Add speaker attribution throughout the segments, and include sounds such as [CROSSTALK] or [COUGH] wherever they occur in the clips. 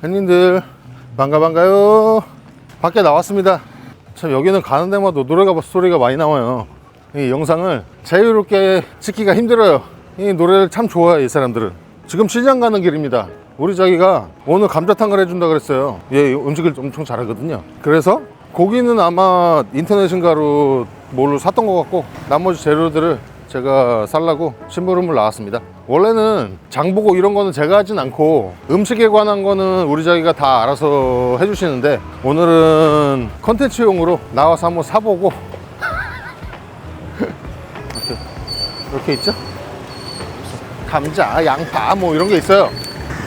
Speaker 1: 팬님들 반가 반가요. 밖에 나왔습니다. 참 여기는 가는 데마다 노래가 소리가 많이 나와요. 이 영상을 자유롭게 찍기가 힘들어요. 이 노래를 참 좋아해 이 사람들은. 지금 시장 가는 길입니다. 우리 자기가 오늘 감자탕을 해준다 그랬어요. 얘 음식을 엄청 잘하거든요. 그래서 고기는 아마 인터넷인가로 뭘로 샀던 것 같고 나머지 재료들을 제가 살라고 심부름을 나왔습니다. 원래는 장보고 이런 거는 제가 하진 않고 음식에 관한 거는 우리 자기가 다 알아서 해주시는데 오늘은 컨텐츠용으로 나와서 한번 사보고 이렇게, 있죠? 감자, 양파 뭐 이런 게 있어요.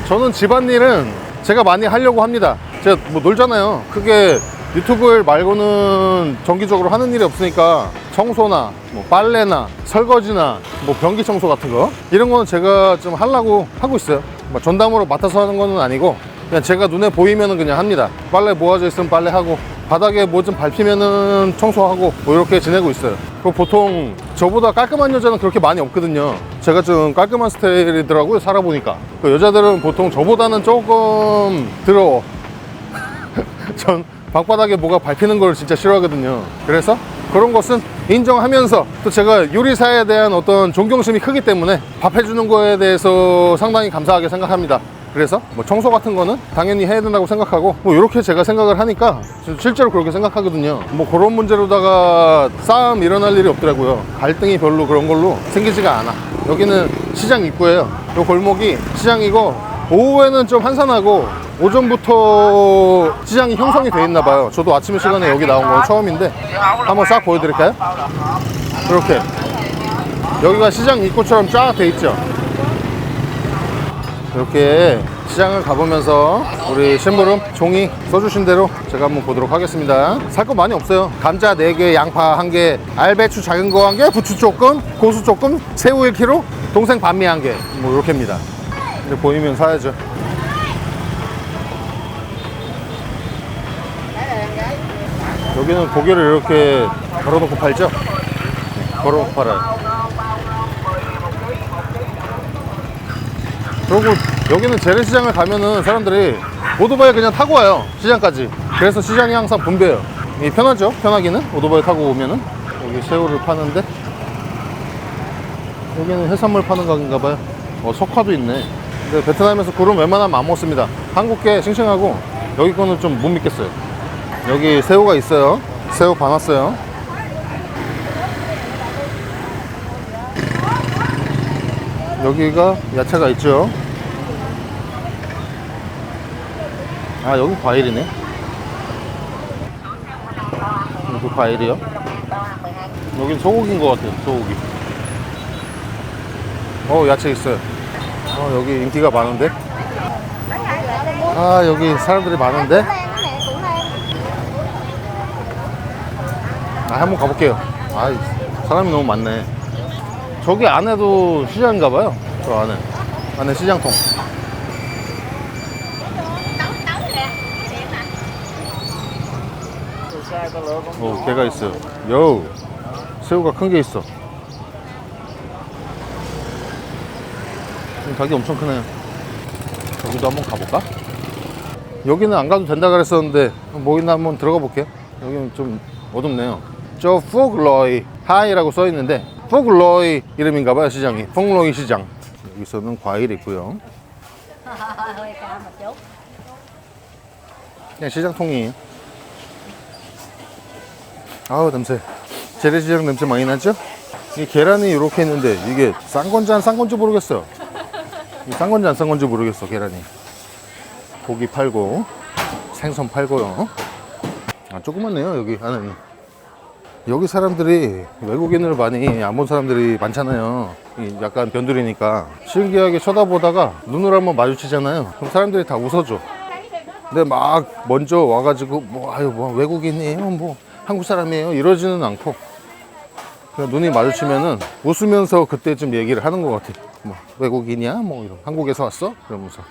Speaker 1: 저는 집안일은 제가 많이 하려고 합니다. 제가 뭐 놀잖아요. 크게 유튜브 일 말고는 정기적으로 하는 일이 없으니까 청소나 뭐 빨래나 설거지나 뭐 변기 청소 같은 거 이런 거는 제가 좀 하려고 하고 있어요. 뭐 전담으로 맡아서 하는 거는 아니고 그냥 제가 눈에 보이면은 그냥 합니다. 빨래 모아져 있으면 빨래 하고 바닥에 뭐 좀 밟히면은 청소하고 뭐 이렇게 지내고 있어요. 그 보통 저보다 깔끔한 여자는 그렇게 많이 없거든요. 제가 좀 깔끔한 스타일이더라고요. 살아보니까 그 여자들은 보통 저보다는 조금 더러워. [LAUGHS] 전 방바닥에 뭐가 밟히는 걸 진짜 싫어하거든요. 그래서 그런 것은 인정하면서 또 제가 요리사에 대한 어떤 존경심이 크기 때문에 밥 해주는 거에 대해서 상당히 감사하게 생각합니다. 그래서 뭐 청소 같은 거는 당연히 해야 된다고 생각하고 뭐 이렇게 제가 생각을 하니까 실제로 그렇게 생각하거든요. 뭐 그런 문제로다가 싸움 일어날 일이 없더라고요. 갈등이 별로 그런 걸로 생기지가 않아. 여기는 시장 입구예요. 요 골목이 시장이고 오후에는 좀 한산하고 오전부터 시장이 형성이 돼 있나 봐요. 저도 아침 시간에 여기 나온 건 처음인데 한번 싹 보여드릴까요? 이렇게 여기가 시장 입구처럼 쫙 돼 있죠. 이렇게 시장을 가보면서 우리 심부름 종이 써주신 대로 제가 한번 보도록 하겠습니다. 살 거 많이 없어요. 감자 4개, 양파 1개, 알배추 작은 거 1개, 부추 조금, 고수 조금, 새우 1kg, 동생 반미 1개. 뭐 이렇게입니다. 근데 보이면 사야죠. 여기는 고기를 이렇게 걸어놓고 팔죠? 네, 걸어놓고 팔아요. 그리고 여기는 재래시장을 가면은 사람들이 오토바이 그냥 타고 와요. 시장까지. 그래서 시장이 항상 붐벼요. 이 편하죠? 편하기는? 오토바이 타고 오면은. 여기 새우를 파는데. 여기는 해산물 파는 가게인가 봐요. 어, 석화도 있네. 근데 베트남에서 굴은 웬만하면 안 먹습니다. 한국게 싱싱하고 여기 거는 좀 못 믿겠어요. 여기 새우가 있어요. 새우 반 왔어요. 여기가 야채가 있죠. 아, 여기 과일이네. 여기 과일이요. 여긴 소고기인 것 같아요, 소고기. 어, 야채 있어요. 어, 여기 인기가 많은데? 아, 여기 사람들이 많은데? 아, 한번 가볼게요. 아, 사람이 너무 많네. 저기 안에도 시장인가 봐요. 저 안에. 안에 시장통. 오, 개가 있어요. 요 새우가 큰 게 있어. 음, 닭이 엄청 크네요. 여기도 한번 가볼까? 여기는 안 가도 된다 그랬었는데 뭐 있나 한번 들어가 볼게요. 여기는 좀 어둡네요. 저 푸글로이 하이라고 써 있는데 푸글로이 이름인가 봐요 시장이. 푸글로이 시장. 여기서는 과일이 있고요. 그냥 시장통이에요. 아우 냄새. 재래시장 냄새 많이 나죠? 이 계란이 이렇게 있는데 이게 싼 건지 안 싼 건지 모르겠어요. 이싼 건지 안 싼 건지 모르겠어 계란이. 고기 팔고 생선 팔고요. 아 조그맣네요 여기 안에는. 여기 사람들이 외국인을 많이 안 본 사람들이 많잖아요. 이 약간 변두리니까 신기하게 쳐다보다가 눈을 한번 마주치잖아요. 그럼 사람들이 다 웃어줘. 근데 막 먼저 와가지고 뭐 아유 뭐 외국인이에요 뭐 한국 사람이에요 이러지는 않고 그냥 눈이 마주치면은 웃으면서 그때쯤 얘기를 하는 것 같아. 뭐 외국인이야 뭐 이런 한국에서 왔어 그러면서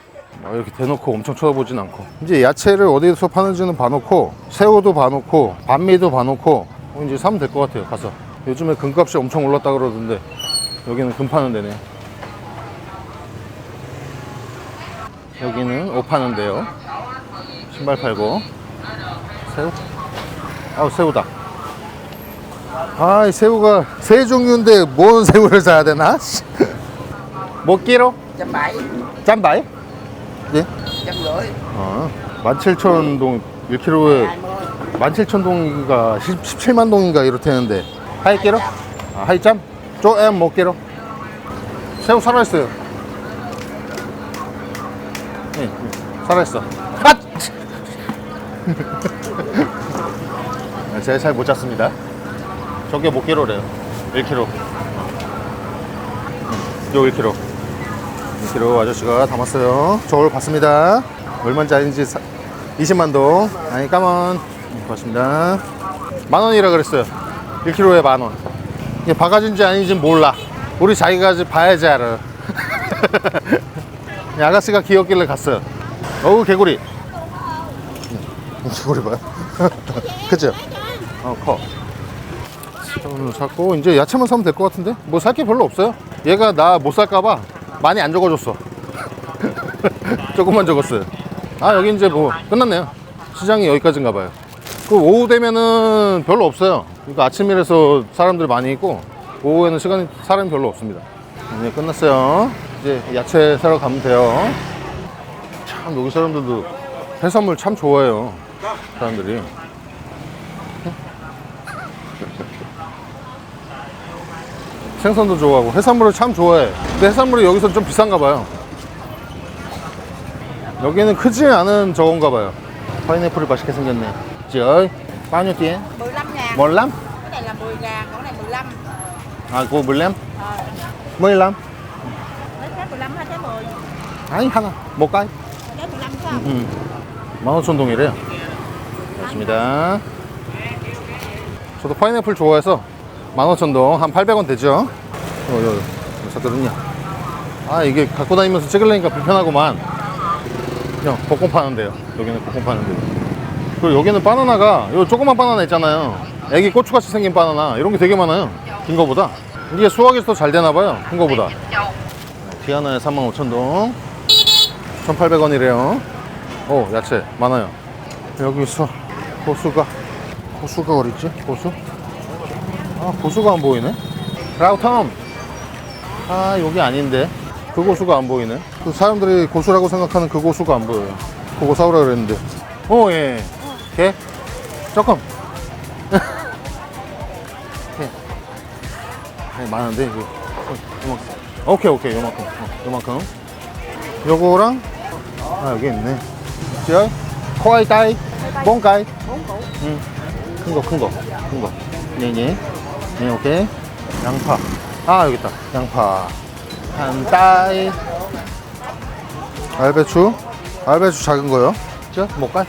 Speaker 1: 막 이렇게 대놓고 엄청 쳐다보진 않고 이제 야채를 어디서 파는지는 봐놓고 새우도 봐놓고 반미도 봐놓고 어, 이제 사면 될 것 같아요 가서. 요즘에 금값이 엄청 올랐다 그러던데 여기는 금 파는 데네 여기는 옷 파는 데요. 신발 팔고. 새우? 아우 새우다. 아이 새우가 세 종류인데 뭔 새우를 사야 되나? [LAUGHS] 뭐 끼로?
Speaker 2: bảy
Speaker 1: 짬바이? 예?
Speaker 2: rưỡi
Speaker 1: 어 17,000동 1kg에 17,000동인가 17만 동인가 이렇다는데. 하이 끼로? 아, 하이 짬? 쪼엠 못 끼로? 새우 살아있어요. 예, 예, 살아있어. 아! [LAUGHS] 아, 제가 잘 못 잡습니다. 저게 못 끼로래요? 1kg 요 1kg 1kg 아저씨가 담았어요. 저울 봤습니다. 얼마인지 아닌지 20만 동. 아니 까만 고맙습니다. 만 원이라 그랬어요. 1kg에 만 원. 이게 바가지인지 아닌지 몰라. 우리 자기가 지 봐야지 알아. [LAUGHS] 이 아가씨가 귀엽길래 갔어요. 어우 개구리. 음, 개구리 봐요 그죠? 어 커. 오늘 샀고 이제 야채만 사면 될 것 같은데? 뭐 살 게 별로 없어요. 얘가 나 못 살까봐 많이 안 적어줬어. [LAUGHS] 조금만 적었어요. 아 여기 이제 뭐 끝났네요. 시장이 여기까지인가 봐요 그 오후 되면은 별로 없어요 그러니까 아침이라서 사람들 많이 있고 오후에는 시간이 사람이 별로 없습니다 이제 끝났어요 이제 야채 사러 가면 돼요 참 여기 사람들도 해산물 참 좋아해요 사람들이 [LAUGHS] 생선도 좋아하고 해산물을 참 좋아해. 근데 해산물이 여기서 좀 비싼가 봐요. 여기는 크지 않은 저건가 봐요. 파인애플이 맛있게 생겼네. 찌어이, bao tiền?
Speaker 2: 15 ngàn
Speaker 1: 몰람?
Speaker 2: cái này là 10 ngàn còn cái này 15
Speaker 1: 아, 그거 물램?
Speaker 2: ờ
Speaker 1: 물람?
Speaker 2: mấy cái 15 hai cái 10
Speaker 1: 아니, 하나. 뭐 까이?
Speaker 2: cái 15 phải không
Speaker 1: 음. 15,000 동이래요. 맞습니다. 저도 파인애플 좋아해서 15,000 동 한 800원 되죠? 어, 요, 요, 샀거든요. 아, 이게 갖고 다니면서 찍으려니까 불편하구만. 그냥 볶음 파는데요. 여기는 볶음 파는데. 그리고 여기는 바나나가, 요 조그만 바나나 있잖아요. 애기 고추같이 생긴 바나나. 이런 게 되게 많아요. 긴 거보다. 이게 수확이 더 잘 되나봐요. 큰 거보다. 디아나에 35,000동. 1,800원이래요. 오, 야채 많아요. 여기서 고수가 고수가 어딨지? 고수? 아, 고수가 안 보이네. 라우텀. 아, 여기 아닌데. 그 고수가 안 보이네. 그 사람들이 고수라고 생각하는 그 고수가 안 보여요. 그거 사오라 그랬는데. 오, 예. 개? 조금. 개. 네, 많은데, 이거. 어, 요만큼. 오케이, 오케이. 요만큼. 어, 요만큼. 요거랑 아 여기 있네 저 코아이 따이 몽가이 응큰 거 큰 거 큰거 네네 네 오케이 양파 아 여기 있다 양파 한 따이 알배추 알배추 작은 거요 저 목갈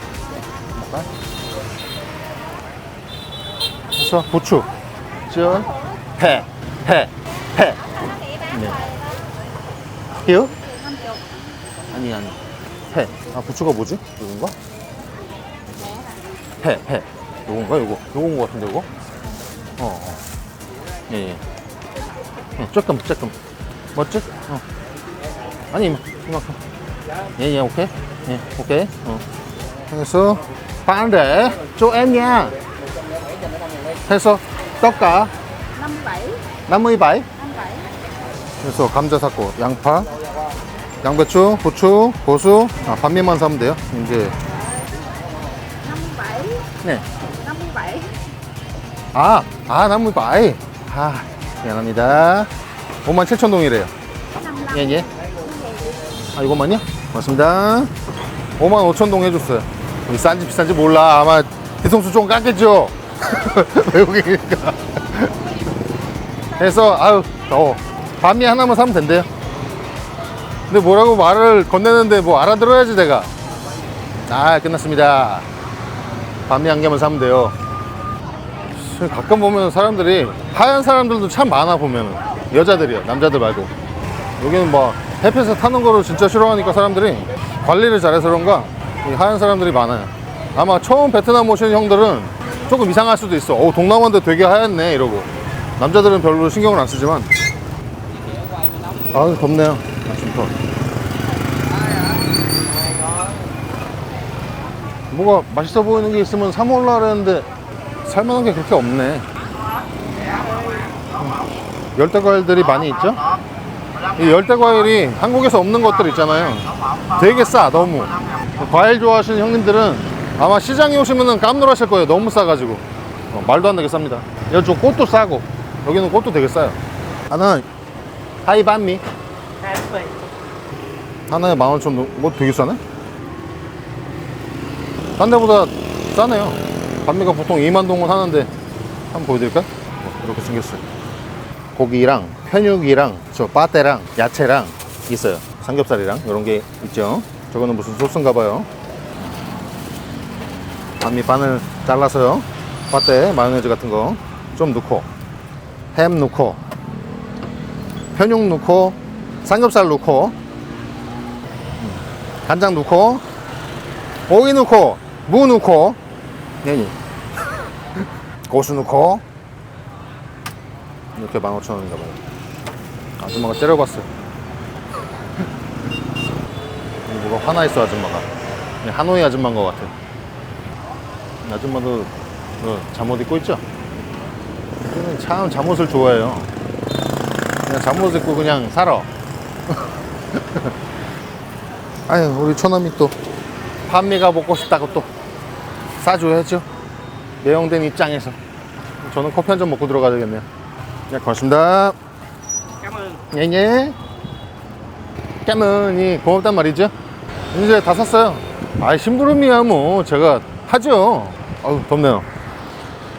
Speaker 1: 그래서 부추 저 배 배 배 네. 히요? 아니 아니 회. 아 부추가 뭐지? 요건가? 회, 회. 요건가? 요거. 요건 거 같은데 요거? 어, 어. 예, 예. 예, 조금, 조금. 멋지? 어. 아니, 이만- 이만큼. 예, 예, 오케이. 예, 오케이. 어. 그래서, 반대, 조 em 해서, 떡가,
Speaker 2: 57
Speaker 1: 나무이 바이.
Speaker 2: 57
Speaker 1: 그래서 감자 샀고 양파, 양배추, 고추, 고수, 아, 반미만 사면 돼요. 이제
Speaker 2: 57
Speaker 1: 네.
Speaker 2: 57
Speaker 1: 아, 아 나무 바이. 아 미안합니다. 5만 7천 동이래요. 예 예. 아 이것만요? 고맙습니다. 5만 5천 동 해줬어요. 여기 싼지 비싼지 몰라. 아마 뒤통수 좀 깎겠죠. [LAUGHS] 외국이니까. 그래서 아유 어 반미 하나만 사면 된대요. 근데 뭐라고 말을 건네는데 뭐 알아들어야지 내가. 아 끝났습니다. 반미 한 개만 사면 돼요. 가끔 보면 사람들이 하얀 사람들도 참 많아 보면 여자들이요 남자들 말고 여기는 뭐 햇볕에 타는 거를 진짜 싫어하니까 사람들이 관리를 잘해서 그런가 이 하얀 사람들이 많아요 아마 처음 베트남 오신 형들은 조금 이상할 수도 있어 어 동남아인데 되게 하얗네 이러고 남자들은 별로 신경을 안 쓰지만 아 덥네요 아침부터 뭐가 맛있어 보이는 게 있으면 사 먹으려 그랬는데 살만한 게 그렇게 없네. 열대 과일들이 많이 있죠? 이 열대 과일이 한국에서 없는 것들 있잖아요. 되게 싸, 너무. 과일 좋아하시는 형님들은 아마 시장에 오시면 깜놀하실 거예요. 너무 싸가지고. 어, 말도 안 되게 쌉니다. 이쪽 꽃도 싸고, 여기는 꽃도 되게 싸요. 하나는 하이반미. 하나에 만 원천 원, 뭐 되게 싸네? 딴 데보다 싸네요. 반미가 보통 2만 동원 하는데 한번 보여드릴까요? 어, 이렇게 생겼어요. 고기랑 편육이랑 저 빠떼랑 야채랑 있어요. 삼겹살이랑 이런 게 있죠. 저거는 무슨 소스인가 봐요. 반미 반을 잘라서요. 빠떼 마요네즈 같은 거 좀 넣고 햄 넣고 편육 넣고 삼겹살 넣고 음, 간장 넣고 오이 넣고 무 넣고 네니 고수 넣고 이렇게 15,000원인가 봐요. 아줌마가 때려봤어요. [LAUGHS] 뭐가 화나 있어 아줌마가. 그냥 하노이 아줌마인 것 같아 이 아줌마도 그 잠옷 입고 있죠? 그는 참 잠옷을 좋아해요. 그냥 잠옷 입고 그냥 살아. [LAUGHS] 아유 우리 처남이 또 판미가 먹고 싶다고 또 싸줘야죠. 매형된 입장에서. 저는 커피 한 잔 먹고 들어가야 되겠네요. 네 고맙습니다. 예예. 깨문이 고맙단 말이죠. 이제 다 샀어요. 아 심부름이야 뭐. 제가 하죠. 아유 덥네요.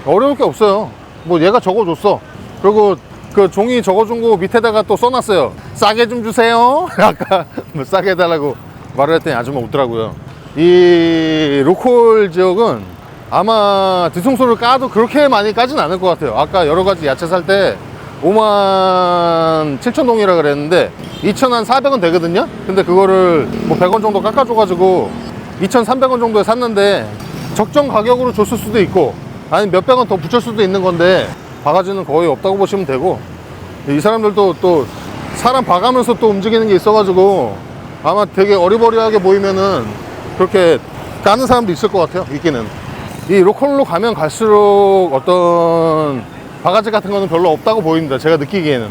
Speaker 1: 어려울 게 없어요. 뭐 얘가 적어줬어. 그리고 그 종이 적어준 거 밑에다가 또 써놨어요. 싸게 좀 주세요. [LAUGHS] 아까 뭐 싸게 해달라고 말을 했더니 아줌마 웃더라고요. 이 로컬 지역은 아마 뒤통수를 까도 그렇게 많이 까진 않을 것 같아요. 아까 여러 가지 야채 살 때 5만 7천 동이라 그랬는데 2천 한 400원 되거든요? 근데 그거를 뭐 100원 정도 깎아줘가지고 2,300원 정도에 샀는데 적정 가격으로 줬을 수도 있고 아니 몇백 원 더 붙일 수도 있는 건데 바가지는 거의 없다고 보시면 되고 이 사람들도 또 사람 봐가면서 또 움직이는 게 있어가지고 아마 되게 어리버리하게 보이면은 그렇게 까는 사람도 있을 것 같아요 있기는. 이 로컬로 가면 갈수록 어떤 바가지 같은 거는 별로 없다고 보입니다 제가 느끼기에는.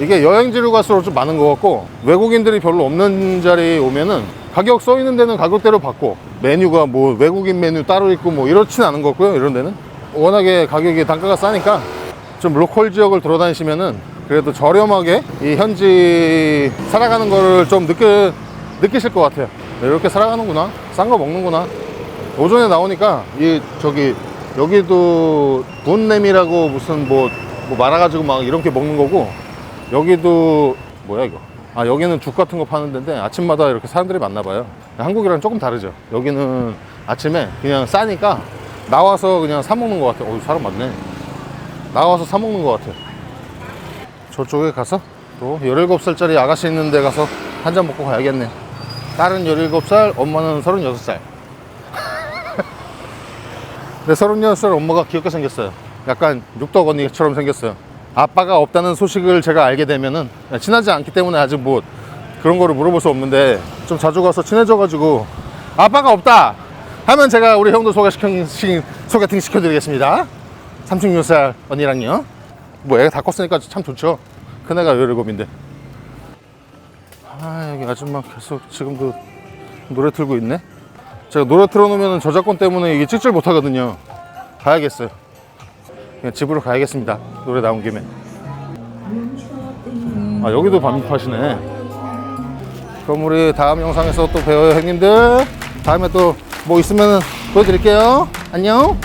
Speaker 1: 이게 여행지로 갈수록 좀 많은 것 같고 외국인들이 별로 없는 자리에 오면은 가격 써 있는 데는 가격대로 받고 메뉴가 뭐 외국인 메뉴 따로 있고 뭐 이렇진 않은 것 같고요 이런 데는. 워낙에 가격이 단가가 싸니까 좀 로컬 지역을 돌아다니시면은 그래도 저렴하게 이 현지 살아가는 거를 좀 느끼, 느끼실 것 같아요. 이렇게 살아가는구나. 싼 거 먹는구나. 오전에 나오니까 이 저기 여기도 분냄이라고 무슨 뭐, 뭐 말아가지고 막 이렇게 먹는 거고 여기도 뭐야 이거 아 여기는 죽 같은 거 파는 데인데 아침마다 이렇게 사람들이 많나 봐요. 한국이랑 조금 다르죠. 여기는 아침에 그냥 싸니까 나와서 그냥 사 먹는 것 같아. 어 사람 많네. 나와서 사 먹는 것 같아. 저쪽에 가서 또 17살짜리 아가씨 있는 데 가서 한 잔 먹고 가야겠네. 딸은 17살 엄마는 36살. [LAUGHS] 근데 36살 엄마가 귀엽게 생겼어요. 약간 육덕 언니처럼 생겼어요 아빠가 없다는 소식을 제가 알게 되면은 친하지 않기 때문에 아직 뭐 그런 거를 물어볼 수 없는데 좀 자주 가서 친해져가지고 아빠가 없다 하면 제가 우리 형도 소개팅 시켜드리겠습니다. 36살 언니랑요. 뭐 애가 다 컸으니까 참 좋죠. 큰 애가 17인데. 아 여기 아줌마 계속 지금도 노래 틀고 있네. 제가 노래 틀어놓으면 저작권 때문에 이게 찍질 못하거든요. 가야겠어요 그냥 집으로 가야겠습니다. 노래 나온 김에. 아 여기도 밤 파시네. 그럼 우리 다음 영상에서 또 봬요 형님들. 다음에 또 뭐 있으면 보여드릴게요. 안녕